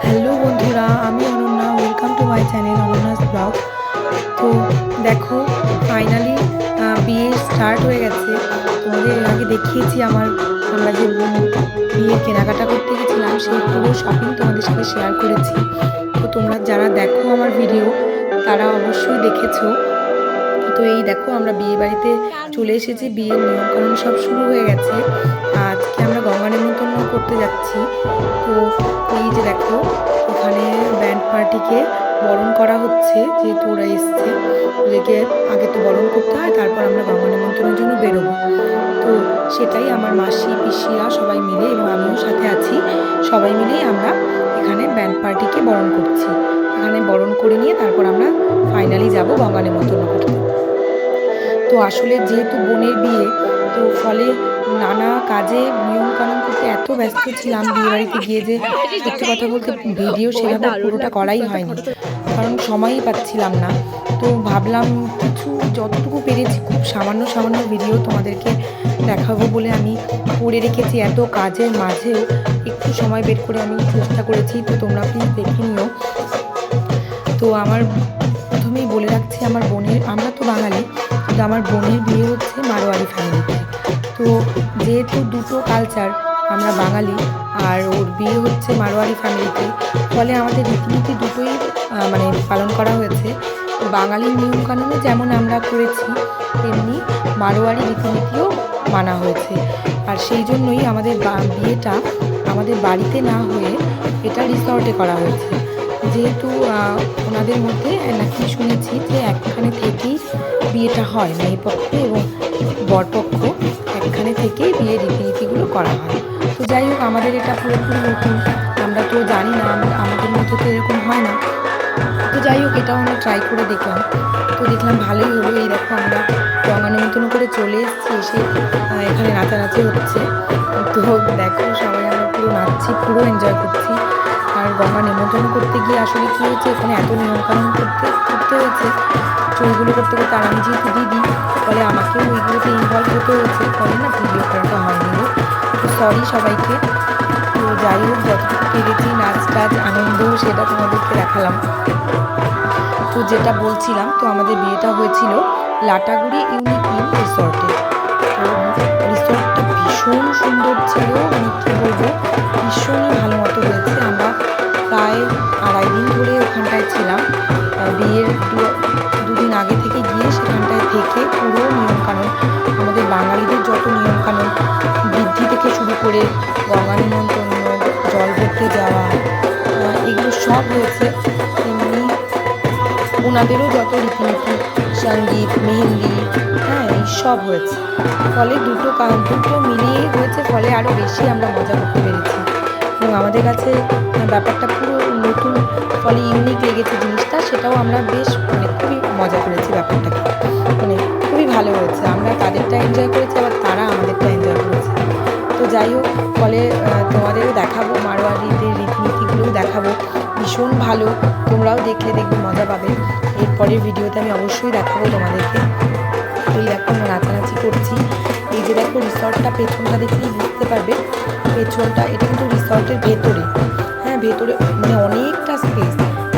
Hello বন্ধুরা, আমি Ananya welcome to my channel Ananya's vlog তো দেখো ফাইনালি বিয়ে স্টার্ট হয়ে গেছে। তোমাদের আগে দেখিয়েছি আমার, আমরা যে বিয়ে কেনাকাটা করতে গেছিলাম, সেই পুরো শপিং তোমাদের সাথে শেয়ার করেছি। তো তোমরা যারা দেখো আমার ভিডিও তারা অবশ্যই দেখেছ। তো এই দেখো, আমরা বিয়ে বাড়িতে চলে এসেছি, বিয়ের নিয়মকানুন সব শুরু হয়ে গেছে। আজকে আমরা গঙ্গা নিমন্ত্রণ করতে যাচ্ছি। তো এই যে দেখো ওখানে ব্যান্ড পার্টিকে বরণ করা হচ্ছে, যেহেতু ওরা এসছে। ওদেরকে আগে তো বরণ করতে হয়, তারপর আমরা গঙ্গা নিমন্ত্রণের জন্য বেরোবো। তো সেটাই আমার মাসি, পিসিরা সবাই মিলে এবং আমিও সাথে আছি। সবাই মিলেই আমরা এখানে ব্যান্ড পার্টিকে বরণ করছি। এখানে বরণ করে নিয়ে তারপর আমরা ফাইনালি যাব গঙ্গা নিমন্ত্রণ করতে। তো আসলে যেহেতু বোনের বিয়ে, তো ফলে নানা কাজে নিয়মকানুন করতে এত ব্যস্ত ছিলাম বিয়ে বাড়িতে গিয়ে যে সত্যি কথা বলতে ভিডিও সেভাবে পুরোটা করাই হয়নি। কারণ সময়ই পাচ্ছিলাম না। তো ভাবলাম কিছু যতটুকু পেরেছি খুব সামান্য সামান্য ভিডিও তোমাদেরকে দেখাবো বলে আমি করে রেখেছি। এত কাজের মাঝেও একটু সময় বের করে আমি চেষ্টা করেছি, তো তোমরা প্লিজ দেখে নিও। তো আমার প্রথমেই বলে রাখছি, আমার বোনের, আমরা তো বাঙালি কিন্তু আমার বোনের বিয়ে হচ্ছে মারোয়ারি ফ্যামিলিতে তো। যেহেতু দুটো কালচার আমরা বাঙালি, আর ওর বিয়ে হচ্ছে মারোয়ারি ফ্যামিলিতে ফলে আমাদের রীতিনীতি দুটোই মানে পালন করা হয়েছে। বাঙালির নিয়মকানুনে যেমন আমরা করেছি, তেমনি মারোয়ারি রীতিনীতিও মানা হয়েছে। আর সেই জন্যই আমাদের বিয়েটা আমাদের বাড়িতে না হয়ে এটা রিসর্টে করা হয়েছে। যেহেতু ওনাদের মধ্যে নাকি শুনেছি যে একখানে থেকেই বিয়েটা হয় মেয়ে পক্ষ এবং বরপক্ষ একখানে থেকেই বিয়ের রীতিনীতিগুলো করা হয়। তো যাই হোক, আমাদের এটা পুরোপুরি নতুন। আমরা তো জানি না আমাদের মধ্যে তো এরকম হয় না। তো যাই হোক, এটাও আমরা ট্রাই করে দেখলাম। তো দেখলাম ভালোই হলো। এই দেখো, আমরা গঙ্গা নিমন্ত্রণ করে চলে এসেছি, এসে এখানে নাচানাচি হচ্ছে। তো দেখো, সবাই আমরা পুরো নাচছি, পুরো এনজয় করছি। আর গঙ্গা নিমন্ত্রণ করতে গিয়ে আসলে কী হয়েছে? এখানে এত নিয়মকানুন করতে করতে হয়েছে। তো ওইগুলো করতে করতে আর আমি যেহেতু দিদি ফলে আমাকেও ওইগুলোতে ইনভলভ হতে হয়েছে। ফলে না ভিডিও করাটা হয়নি। তো সরি সবাইকে। তো যাই হোক, যতটুকু পেরেছি, নাচ টাচ, আনন্দ, সেটা তোমাদেরকে দেখালাম। তো যেটা বলছিলাম, তো আমাদের বিয়েটা হয়েছিল লাটাগুড়ি ইউনিক রিসর্টে। তো রিসর্টটা ভীষণ সুন্দর ছিল মানে কী বলব, ভীষণই ভালো মতো হয়েছে। আমরা প্রায় আড়াই দিন ধরে ওখানটায় ছিলাম। বিয়ের করে গঙ্গা নিমন্ত্রণ, জল ভরতে যাওয়া এগুলো সব হয়েছে। তেমনি ওনাদেরও যত রীতিনীতি, সংগীত, মেহেন্দি হ্যাঁ এই সব হয়েছে। ফলে দুটো কা- দুটো মিলিয়ে হয়েছে, ফলে আরও বেশি আমরা মজা করতে পেরেছি। এবং আমাদের কাছে ব্যাপারটা পুরো নতুন, ফলে ইউনিক লেগেছে জিনিসটা, সেটাও আমরা বেশ মানে খুবই মজা করেছি ব্যাপারটাকে। মানে খুবই ভালো হয়েছে। আমরা তাদেরটা এনজয় করেছি যাই হোক, ফলে তোমাদেরও দেখাবো মারোয়ারিদের রীতিনীতিগুলোও দেখাবো। ভীষণ ভালো, তোমরাও দেখলে দেখবে, মজা পাবে। এরপরের ভিডিওতে আমি অবশ্যই দেখাবো তোমাদেরকে। এই দেখো নাচানাচি করছি। এই যে দেখো, রিসর্টটা, পেছনটা দেখলেই বুঝতে পারবে। পেছনটা, এটা কিন্তু রিসর্টের ভেতরে। হ্যাঁ ভেতরে মানে অনেকটা স্পেস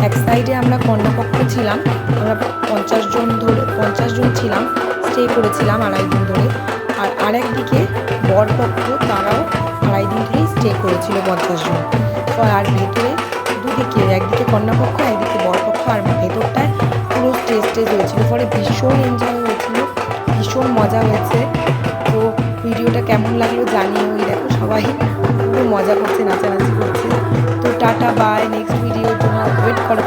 এক সাইডে আমরা কর্ণপক্ষ ছিলাম। আমরা পঞ্চাশ জন ধরে, পঞ্চাশ জন ছিলাম স্টে করেছিলাম আড়াই দিন ধরে। আর আরেকদিকে বরপক্ষ, তারাও আড়াই দিন ধরেই স্টে করেছিল পঞ্চাশ জন। তো আর ভেতরে, দুদিকে একদিকে কন্যাপক্ষ, একদিকে বরপক্ষ, আর ভেতরটায় পুরো স্টেজ স্টেজ হয়েছিল। ফলে ভীষণ এনজয় হয়েছিল, ভীষণ মজা হয়েছে। তো ভিডিওটা কেমন লাগল জানিও ওই দেখো সবাই পুরো মজা করছে, নাচানাচি করছে। তো টাটা বাই নেক্সট ভিডিওর জন্য ওয়েট করো